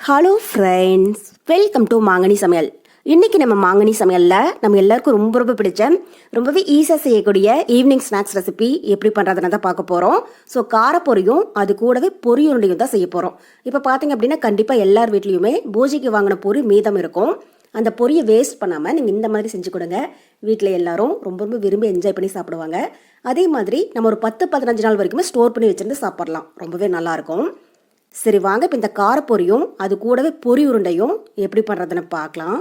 Hello friends welcome to மாங்கனி சமையல் இன்னைக்கு நம்ம மாங்கனி சமையலில் நம்ம எல்லாருக்கும் ரொம்ப ரொம்ப பிடிச்ச ரொம்பவே ஈஸியாக செய்யக்கூடிய ஈவினிங் ஸ்நாக்ஸ் ரெசிபி எப்படி பண்ணுறதுன்னு தான் பார்க்க போகிறோம் ஸோ காரப்பொரியும் அது கூடவே பொரியுருண்டையும் தான் செய்ய போகிறோம் இப்போ பார்த்தீங்க அப்படின்னா கண்டிப்பாக எல்லார் வீட்லேயுமே பூஜைக்கு வாங்கின பொரி மீதம் இருக்கும். அந்த பொரியை வேஸ்ட் பண்ணாமல் நீங்கள் இந்த மாதிரி செஞ்சு கொடுங்க. வீட்டில் எல்லாரும் ரொம்ப ரொம்ப விரும்பி என்ஜாய் பண்ணி சாப்பிடுவாங்க. அதே மாதிரி நம்ம ஒரு பத்து பதினஞ்சு நாள் வரைக்குமே ஸ்டோர் பண்ணி வச்சுருந்து சாப்பிட்லாம். ரொம்பவே நல்லாயிருக்கும் சரி வாங்க இப்போ இந்த காரப்பொரியும் அது கூடவே பொரி உருண்டையும் எப்படி பண்ணுறதுன்னு பார்க்கலாம்.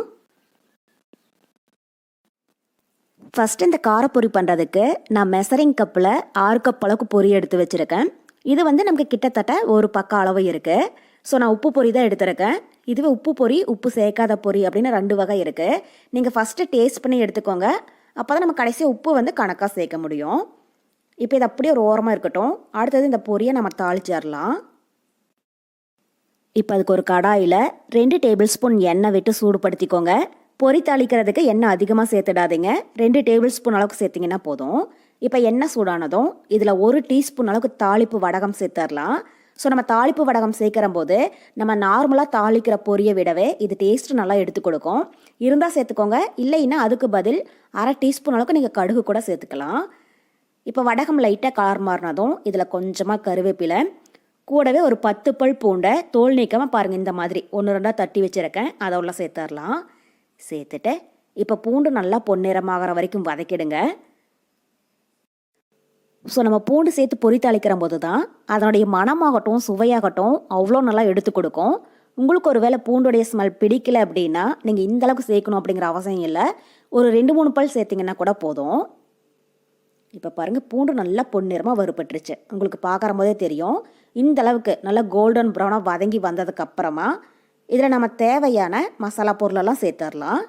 ஃபஸ்ட்டு இந்த காரப்பொரி பண்ணுறதுக்கு நான் மெசரிங் கப்பில் ஆறு கப் அளவுக்கு பொரி எடுத்து வச்சுருக்கேன். இது வந்து நமக்கு கிட்டத்தட்ட ஒரு பக்க அளவு இருக்குது ஸோ நான் உப்பு பொரி தான் எடுத்திருக்கேன். இதுவே உப்பு பொரி உப்பு சேர்க்காத பொரி அப்படின்னு ரெண்டு வகை இருக்குது நீங்கள் ஃபஸ்ட்டு டேஸ்ட் பண்ணி எடுத்துக்கோங்க. அப்போ தான் நம்ம கடைசியாக உப்பு வந்து கணக்காக சேர்க்க முடியும். இப்போ இது அப்படியே ஒரு ஓரமாக இருக்கட்டும். அடுத்தது இந்த பொரியை நம்ம தாளிச்சிடலாம். இப்போ அதுக்கு ஒரு கடாயில் ரெண்டு டேபிள் ஸ்பூன் எண்ணெய் விட்டு சூடுபடுத்திக்கோங்க. பொரி தாளிக்கிறதுக்கு எண்ணெய் அதிகமாக சேர்த்துடாதீங்க. ரெண்டு டேபிள் ஸ்பூன் அளவுக்கு சேர்த்திங்கன்னா போதும். இப்போ எண்ணெய் சூடானதும் இதில் ஒரு டீஸ்பூன் அளவுக்கு தாளிப்பு வடகம் சேர்த்துடலாம் ஸோ நம்ம தாளிப்பு வடகம் சேர்க்கிற போது நம்ம நார்மலாக தாளிக்கிற பொரியை விடவே இது டேஸ்ட் நல்லா எடுத்து கொடுக்கும். இருந்தால் சேர்த்துக்கோங்க. இல்லைன்னா அதுக்கு பதில் அரை டீஸ்பூன் அளவுக்கு நீங்கள் கடுகு கூட சேர்த்துக்கலாம். இப்போ வடகம் லைட்டாக கலர் மாறினதும் இதில் கொஞ்சமாக கருவேப்பிலை கூடவே ஒரு பத்து பல் பூண்டை தோல் நீக்காமல் பாருங்கள் இந்த மாதிரி. ஒன்று ரெண்டாக தட்டி வச்சுருக்கேன். அதை உள்ள சேர்த்துடலாம் சேர்த்துட்டு இப்போ பூண்டு நல்லா பொன்னிறமாகற வரைக்கும் வதக்கிடுங்க. ஸோ நம்ம பூண்டு சேர்த்து பொரி போது தான் அதனுடைய மனமாகட்டும் சுவையாகட்டும் அவ்வளோ நல்லா எடுத்து கொடுக்கும். உங்களுக்கு ஒரு வேளை பூண்டுடைய ஸ்மெல் பிடிக்கல அப்படின்னா நீங்கள் இந்த அளவுக்கு சேர்க்கணும் அப்படிங்கிற அவசியம் இல்லை. ஒரு ரெண்டு மூணு பல் சேர்த்திங்கன்னா கூட போதும். இப்போ பாருங்கள் பூண்டு நல்லா பொன்னிறமாக வறுபட்டுருச்சு. உங்களுக்கு பார்க்குற போதே தெரியும். இந்த அளவுக்கு நல்லா கோல்டன் ப்ரௌனாக வதங்கி வந்ததுக்கு அப்புறமா இதில் நம்ம தேவையான மசாலா பொருளெல்லாம் சேர்த்துடலாம்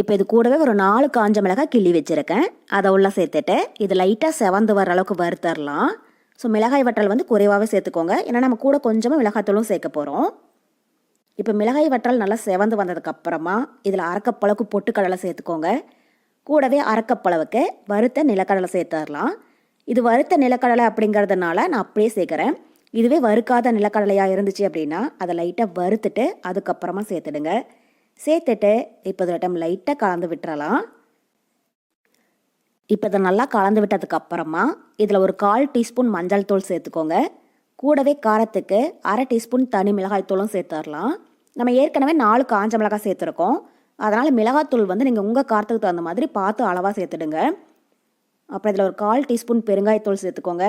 இப்போ இது கூடவே ஒரு நாலு காஞ்ச மிளகாய் கிள்ளி வச்சுருக்கேன். அதை உள்ளே சேர்த்துட்டு இது லைட்டாக செவந்து வர அளவுக்கு வறுத்தரலாம். ஸோ மிளகாய் வற்றல் வந்து குறைவாகவே சேர்த்துக்கோங்க. ஏன்னா நம்ம கூட கொஞ்சமாக மிளகாய்த்தூளும் சேர்க்க போகிறோம் இப்போ மிளகாய் வற்றல் நல்லா செவந்து வந்ததுக்கப்புறமா இதில் அரைக்கப்பளவுக்கு பொட்டுக்கடலை சேர்த்துக்கோங்க. கூடவே அரக்கப்பளவுக்கு வறுத்த நிலக்கடலை சேர்த்துடலாம். இது வறுத்த நிலக்கடலை அப்படிங்கிறதுனால நான் அப்படியே சேர்க்குறேன். இதுவே வறுக்காத நிலக்கடலையாக இருந்துச்சு அப்படின்னா அதை லைட்டாக வறுத்துட்டு அதுக்கப்புறமா சேர்த்துடுங்க. சேர்த்துட்டு இப்போ இதில் டைம் லைட்டாக கலந்து விட்டுறலாம். இப்போ இதை நல்லா கலந்து விட்டதுக்கு அப்புறமா இதில் ஒரு கால் டீஸ்பூன் மஞ்சள் தூள் சேர்த்துக்கோங்க. கூடவே காரத்துக்கு அரை டீஸ்பூன் தனி மிளகாய் தூளும் சேர்த்துடலாம். நம்ம ஏற்கனவே நாலு காஞ்ச மிளகாய் சேர்த்துருக்கோம். அதனால் மிளகாத்தூள் வந்து நீங்கள் உங்கள் காரத்துக்கு தகுந்த மாதிரி பார்த்து அளவாக சேர்த்துடுங்க. அப்புறம் இதில் ஒரு கால் டீஸ்பூன் பெருங்காயத்தூள் சேர்த்துக்கோங்க.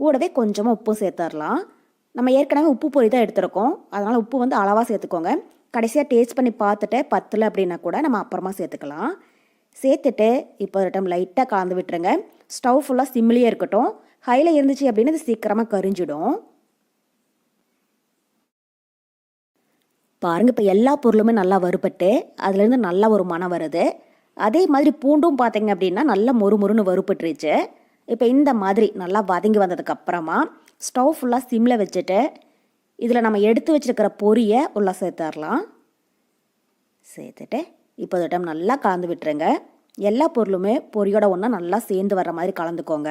கூடவே கொஞ்சமாக உப்பு சேர்த்துடலாம் நம்ம ஏற்கனவே உப்பு பொரி தான் எடுத்துருக்கோம். அதனால் உப்பு வந்து அளவாக சேர்த்துக்கோங்க. கடைசியாக டேஸ்ட் பண்ணி பார்த்துட்டு பத்தில் அப்படின்னா கூட நம்ம அப்புறமா சேர்த்துக்கலாம். சேர்த்துட்டு இப்போ ஒரு டைம் லைட்டாக கலந்து விட்டுருங்க. ஸ்டவ் ஃபுல்லாக சிம்லேயே இருக்கட்டும். ஹையில் இருந்துச்சு அப்படின்னு அது சீக்கிரமாக கரிஞ்சிடும். பாருங்கள் இப்போ எல்லா பொருளுமே நல்லா வறுபட்டு அதுலேருந்து நல்ல ஒரு மனம் வருது. அதே மாதிரி பூண்டும் பார்த்தீங்க அப்படின்னா நல்லா மொறு மொறுன்னு வறுபட்டுருச்சு. இப்போ இந்த மாதிரி நல்லா வதங்கி வந்ததுக்கப்புறமா ஸ்டவ் ஃபுல்லாக சிம்மில் வச்சுட்டு இதில் நம்ம எடுத்து வச்சுருக்கிற பொரியை உள்ளே சேர்த்துடலாம். சேர்த்துட்டு இப்போ ஒரு டைம் நல்லா கலந்து விட்டுருங்க. எல்லா பொருளுமே பொரியோட ஒன்றா நல்லா சேர்ந்து வர்ற மாதிரி கலந்துக்கோங்க.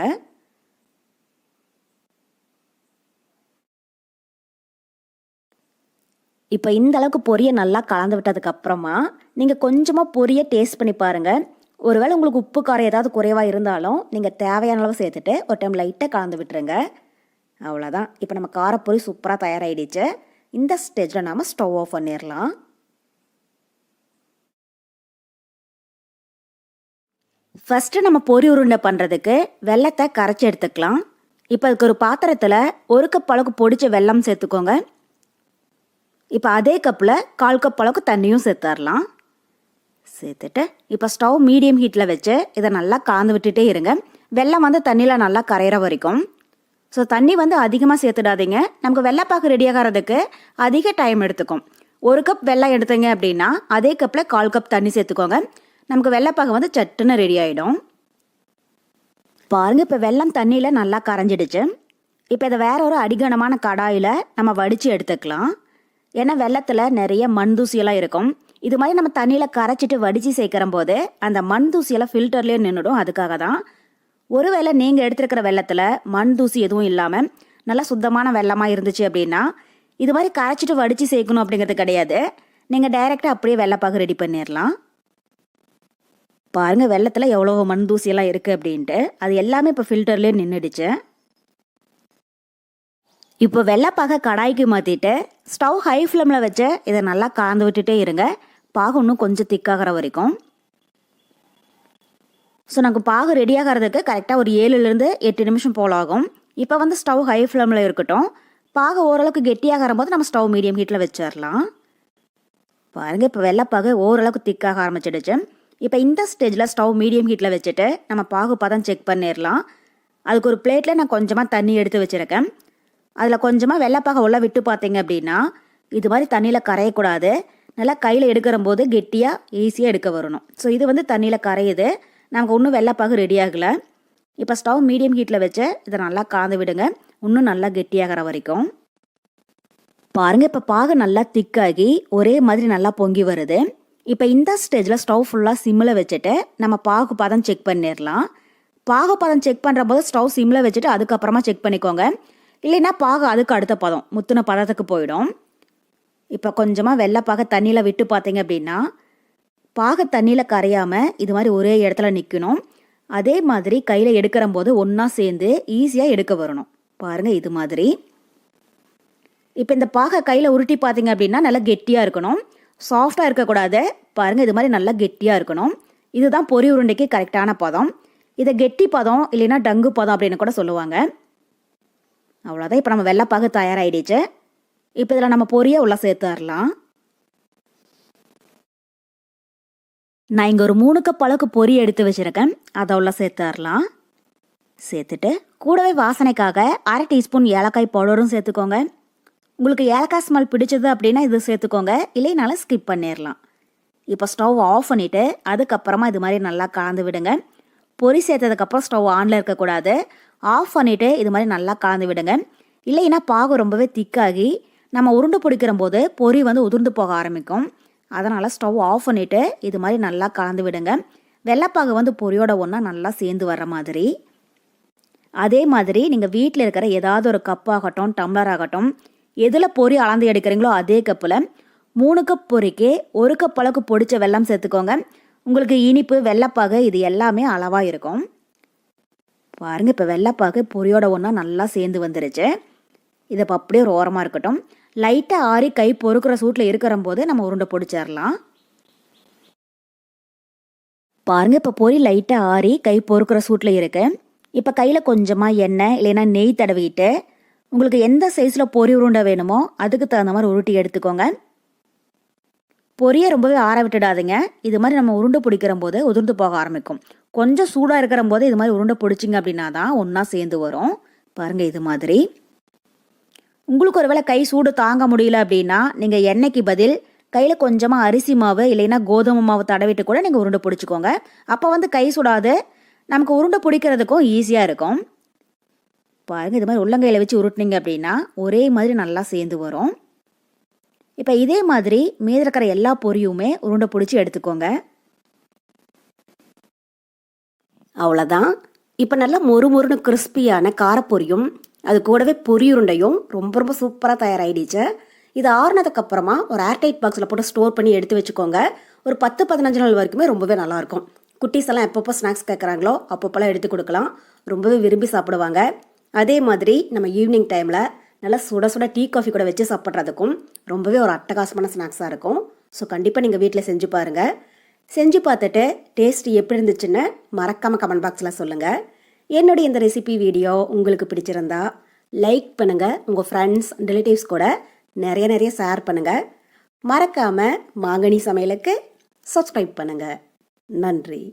இப்போ இந்த அளவுக்கு பொரியை நல்லா கலந்து விட்டதுக்கு அப்புறமா நீங்கள் கொஞ்சமாக பொரியை டேஸ்ட் பண்ணி பாருங்கள் ஒருவேளை உங்களுக்கு உப்பு காரம் ஏதாவது குறைவாக இருந்தாலும் நீங்கள் தேவையான அளவு சேர்த்துட்டு ஒரு டைம் லைட்டாக கலந்து விட்டுருங்க. அவ்வளோதான் இப்போ நம்ம காரப்பொரி சூப்பராக தயாராகிடுச்சு இந்த ஸ்டேஜில் நாம் ஸ்டவ் ஆஃப் பண்ணிடலாம் ஃபஸ்ட்டு நம்ம பொரி உருண்டை பண்ணுறதுக்கு வெள்ளத்தை கரைச்சி எடுத்துக்கலாம். இப்போ அதுக்கு ஒரு பாத்திரத்தில் ஒரு கப் அளவுக்கு பொடிச்ச வெல்லம் சேர்த்துக்கோங்க. இப்போ அதே கப்பில் கால் கப் அளவுக்கு தண்ணியும் சேர்த்துடலாம் சேர்த்துட்டு இப்போ ஸ்டவ் மீடியம் ஹீட்டில் வச்சு இதை நல்லா காந்து விட்டுட்டே இருங்க. வெள்ளம் வந்து தண்ணியில் நல்லா கரையிற வரைக்கும். ஸோ தண்ணி வந்து அதிகமாக சேர்த்துடாதீங்க. நமக்கு வெள்ளைப்பாக்கு ரெடி ஆகிறதுக்கு அதிக டைம் எடுத்துக்கும். ஒரு கப் வெள்ளம் எடுத்தீங்க அப்படின்னா அதே கப்பில் கால் கப் தண்ணி சேர்த்துக்கோங்க. நமக்கு வெள்ளைப்பாக்கு வந்து சட்டுன்னு ரெடி ஆகிடும் பாருங்க இப்போ வெள்ளம் தண்ணியில் நல்லா கரைஞ்சிடுச்சு. இப்போ இதை வேற ஒரு அடிகனமான கடாயில் நம்ம வடித்து எடுத்துக்கலாம். ஏன்னா வெள்ளத்தில் நிறைய மண் தூசியெல்லாம் இருக்கும். இது மாதிரி நம்ம தண்ணியில் கரைச்சிட்டு வடித்து சேர்க்கிற போது அந்த மண் தூசியெல்லாம் ஃபில்டர்லேயே நின்றுடும் அதுக்காக தான் ஒருவேளை நீங்கள் எடுத்துருக்கிற வெள்ளத்தில் மண் தூசி எதுவும் இல்லாமல் நல்லா சுத்தமான வெள்ளமாக இருந்துச்சு அப்படின்னா இது மாதிரி கரைச்சிட்டு வடித்து சேர்க்கணும் அப்படிங்கிறது கிடையாது. நீங்கள் டைரெக்டாக அப்படியே வெள்ளைப்பாகு ரெடி பண்ணிடலாம் பாருங்கள் வெள்ளத்தில் எவ்வளோ மண் தூசியெல்லாம் இருக்குது அப்படின்ட்டு. அது எல்லாமே இப்போ ஃபில்டர்லேயே நின்றுடுச்சு இப்போ வெள்ளைப்பாகை கடாய்க்கு மாற்றிட்டு ஸ்டவ் ஹை ஃப்ளேமில் வச்சு இதை நல்லா கலந்து விட்டுட்டே இருங்க. பாகு இன்னும் கொஞ்சம் திக்காகிற வரைக்கும். ஸோ நமக்கு பாகு ரெடி ஆகிறதுக்கு கரெக்டாக ஒரு ஏழுலேருந்து எட்டு நிமிஷம் போல் ஆகும். இப்போ வந்து ஸ்டவ் ஹை ஃப்ளேமில் இருக்கட்டும். பாகு ஓரளவுக்கு கெட்டியாகிற போது நம்ம ஸ்டவ் மீடியம் ஹீட்டில் வச்சிடலாம். பாருங்கள் இப்போ வெள்ளைப்பாகு ஓரளவுக்கு திக்காக ஆரம்பிச்சிடுச்சு. இப்போ இந்த ஸ்டேஜில் ஸ்டவ் மீடியம் ஹீட்டில் வச்சுட்டு நம்ம பாகு பதம் செக் பண்ணிடலாம். அதுக்கு ஒரு பிளேட்டில் நான் கொஞ்சமாக தண்ணி எடுத்து வச்சுருக்கேன். அதில் கொஞ்சமாக வெள்ளைப்பாக உள்ள விட்டு பார்த்தீங்க அப்படின்னா இது மாதிரி தண்ணியில் கரையக்கூடாது. நல்லா கையில் எடுக்கிற போது கெட்டியாக ஈஸியாக எடுக்க வரணும். ஸோ இது வந்து தண்ணியில் கரையுது. நமக்கு இன்னும் வெள்ளைப்பாகு ரெடி ஆகலை. இப்போ ஸ்டவ் மீடியம் ஹீட்டில் வச்சு இதை நல்லா காந்து விடுங்க. இன்னும் நல்லா கெட்டியாகிற வரைக்கும். பாருங்கள் இப்போ பாகு நல்லா திக்காகி ஒரே மாதிரி நல்லா பொங்கி வருது. இப்போ இந்த ஸ்டேஜில் ஸ்டவ் ஃபுல்லாக சிம்மில் வச்சுட்டு நம்ம பாகு பதம் செக் பண்ணிடலாம் பாகு பதம் செக் பண்ணுற போது ஸ்டவ் சிம்மில் வச்சுட்டு அதுக்கப்புறமா செக் பண்ணிக்கோங்க. இல்லைன்னா பாகு அதுக்கு அடுத்த பதம். முத்துன பதத்துக்கு போயிடும். இப்போ கொஞ்சமாக வெள்ளைப்பாக தண்ணியில் விட்டு பார்த்தீங்க அப்படின்னா பாக தண்ணியில் கரையாமல் இது மாதிரி ஒரே இடத்துல நிற்கணும் அதே மாதிரி கையில் எடுக்கிற போது ஒன்றா சேர்ந்து ஈஸியாக எடுக்க வரணும். பாருங்கள் இது மாதிரி. இப்போ இந்த பாகை கையில் உருட்டி பார்த்தீங்க அப்படின்னா நல்லா கெட்டியாக இருக்கணும். சாஃப்டாக இருக்கக்கூடாது. பாருங்கள் இது மாதிரி நல்லா கெட்டியாக இருக்கணும். இதுதான் பொறி உருண்டைக்கு கரெக்டான பதம். இதை கெட்டி பதம் இல்லைன்னா டங்கு பதம் அப்படின்னு கூட சொல்லுவாங்க. அவ்வளோதான் இப்போ நம்ம வெள்ளைப்பாகு தயாராகிடுச்சு இப்போ இதில் நம்ம பொரியை உள்ள சேர்த்துடலாம் நான் இங்கே ஒரு மூணு கப் அளவுக்கு பொரி எடுத்து வச்சுருக்கேன். அதை உள்ள சேர்த்துடலாம் சேர்த்துட்டு கூடவே வாசனைக்காக அரை டீஸ்பூன் ஏலக்காய் பவுடரும் சேர்த்துக்கோங்க. உங்களுக்கு ஏலக்காய் ஸ்மெல் பிடிச்சது அப்படின்னா இது சேர்த்துக்கோங்க. இல்லைனாலும் ஸ்கிப் பண்ணிடலாம் இப்போ ஸ்டவ் ஆஃப் பண்ணிவிட்டு அதுக்கப்புறமா இது மாதிரி நல்லா கலந்து விடுங்க. பொரி சேர்த்ததுக்கப்புறம் ஸ்டவ் ஆனில் இருக்கக்கூடாது ஆஃப் பண்ணிவிட்டு இது மாதிரி நல்லா கலந்து விடுங்க. இல்லைன்னா பாகு ரொம்பவே திக்காகி நம்ம உருண்டு பிடிக்கிற போது பொரி வந்து உதிர்ந்து போக ஆரம்பிக்கும். அதனால் ஸ்டவ் ஆஃப் பண்ணிவிட்டு இது மாதிரி நல்லா கலந்து விடுங்க. வெள்ளைப்பாகு வந்து பொரியோட ஒன்றா நல்லா சேர்ந்து வர்ற மாதிரி. அதே மாதிரி நீங்கள் வீட்டில் இருக்கிற ஏதாவது ஒரு கப் ஆகட்டும் டம்ளர் ஆகட்டும் எதில் பொரி அளந்து எடுக்கிறீங்களோ அதே கப்பில் மூணு கப் பொறிக்கு ஒரு கப் அளவுக்கு பொடிச்ச வெள்ளம் சேர்த்துக்கோங்க. உங்களுக்கு இனிப்பு வெள்ளைப்பாகு இது எல்லாமே அளவாக இருக்கும். பாருங்கள் இப்போ வெள்ளைப்பாக்கு பொரியோட ஒன்றா நல்லா சேர்ந்து வந்துருச்சு. இதை இப்போ அப்படியே ஒரு ஓரமாக இருக்கட்டும். லைட்டாக ஆறி கை பொறுக்கிற சூட்டில் இருக்கிற போது நம்ம உருண்டை பொடிச்சிடலாம். பாருங்கள் இப்போ பொரி லைட்டாக ஆறி கை பொறுக்கிற சூட்டில் இருக்கு. இப்போ கையில் கொஞ்சமாக எண்ணெய் இல்லைன்னா நெய் தடவிட்டு உங்களுக்கு எந்த சைஸில் பொரி உருண்டை வேணுமோ அதுக்கு தகுந்த மாதிரி உருட்டி எடுத்துக்கோங்க. பொரியை ரொம்பவே ஆற விட்டுடாதீங்க. இது மாதிரி நம்ம உருண்டை பிடிக்கிற போது உதிர்ந்து போக ஆரம்பிக்கும். கொஞ்சம் சூடாக இருக்கிற போது இது மாதிரி உருண்டை பிடிச்சிங்க அப்படின்னா தான் ஒன்றா சேர்ந்து வரும். பாருங்கள் இது மாதிரி. உங்களுக்கு ஒருவேளை கை சூடு தாங்க முடியல அப்படின்னா நீங்கள் எண்ணெய்க்கு பதில் கையில் கொஞ்சமாக அரிசி மாவு இல்லைன்னா கோதுமை மாவு தடவிட்டு கூட நீங்கள் உருண்டை பிடிச்சிக்கோங்க. அப்போ வந்து கை சுடாது. நமக்கு உருண்டை பிடிக்கிறதுக்கும் ஈஸியாக இருக்கும். பாருங்கள் இது மாதிரி உள்ளங்கையில் வச்சு உருட்டினீங்க அப்படின்னா ஒரே மாதிரி நல்லா சேர்ந்து வரும். இப்போ இதே மாதிரி மீதி இருக்கிற எல்லா பொரியுமே உருண்டை பிடிச்சி எடுத்துக்கோங்க. அவ்வளோதான் இப்போ நல்லா மொறு மொறுன்னு கிறிஸ்பியான காரப்பொரியும் அது கூடவே பொரி உருண்டையும் ரொம்ப ரொம்ப சூப்பராக தயாராகிடுச்சு இது ஆறுனதுக்கு அப்புறமா ஒரு ஏர்டைட் பாக்ஸில் போட்டு ஸ்டோர் பண்ணி எடுத்து வச்சுக்கோங்க. ஒரு பத்து பதினஞ்சு நாள் வரைக்குமே ரொம்பவே நல்லாயிருக்கும் குட்டீஸ் எல்லாம் எப்பப்போ ஸ்நாக்ஸ் கேட்குறாங்களோ அப்பப்போலாம் எடுத்து கொடுக்கலாம். ரொம்பவே விரும்பி சாப்பிடுவாங்க. அதே மாதிரி நம்ம ஈவினிங் டைமில் நல்லா சுட சுட டீ காஃபி கூட வச்சு சாப்பிட்றதுக்கும் ரொம்பவே ஒரு அட்டகாசமான ஸ்நாக்ஸாக இருக்கும். ஸோ கண்டிப்பாக நீங்கள் வீட்டில் செஞ்சு பாருங்கள் செஞ்சு பார்த்துட்டு டேஸ்ட் எப்படி இருந்துச்சுன்னு மறக்காமல் கமெண்ட் பாக்ஸில் சொல்லுங்கள் என்னுடைய இந்த ரெசிபி வீடியோ உங்களுக்கு பிடிச்சிருந்தா லைக் பண்ணுங்கள் உங்கள் ஃப்ரெண்ட்ஸ் ரிலேட்டிவ்ஸ் கூட நிறைய நிறைய ஷேர் பண்ணுங்கள் மறக்காமல் மாங்கனி சமையலுக்கு சப்ஸ்கிரைப் பண்ணுங்கள் நன்றி.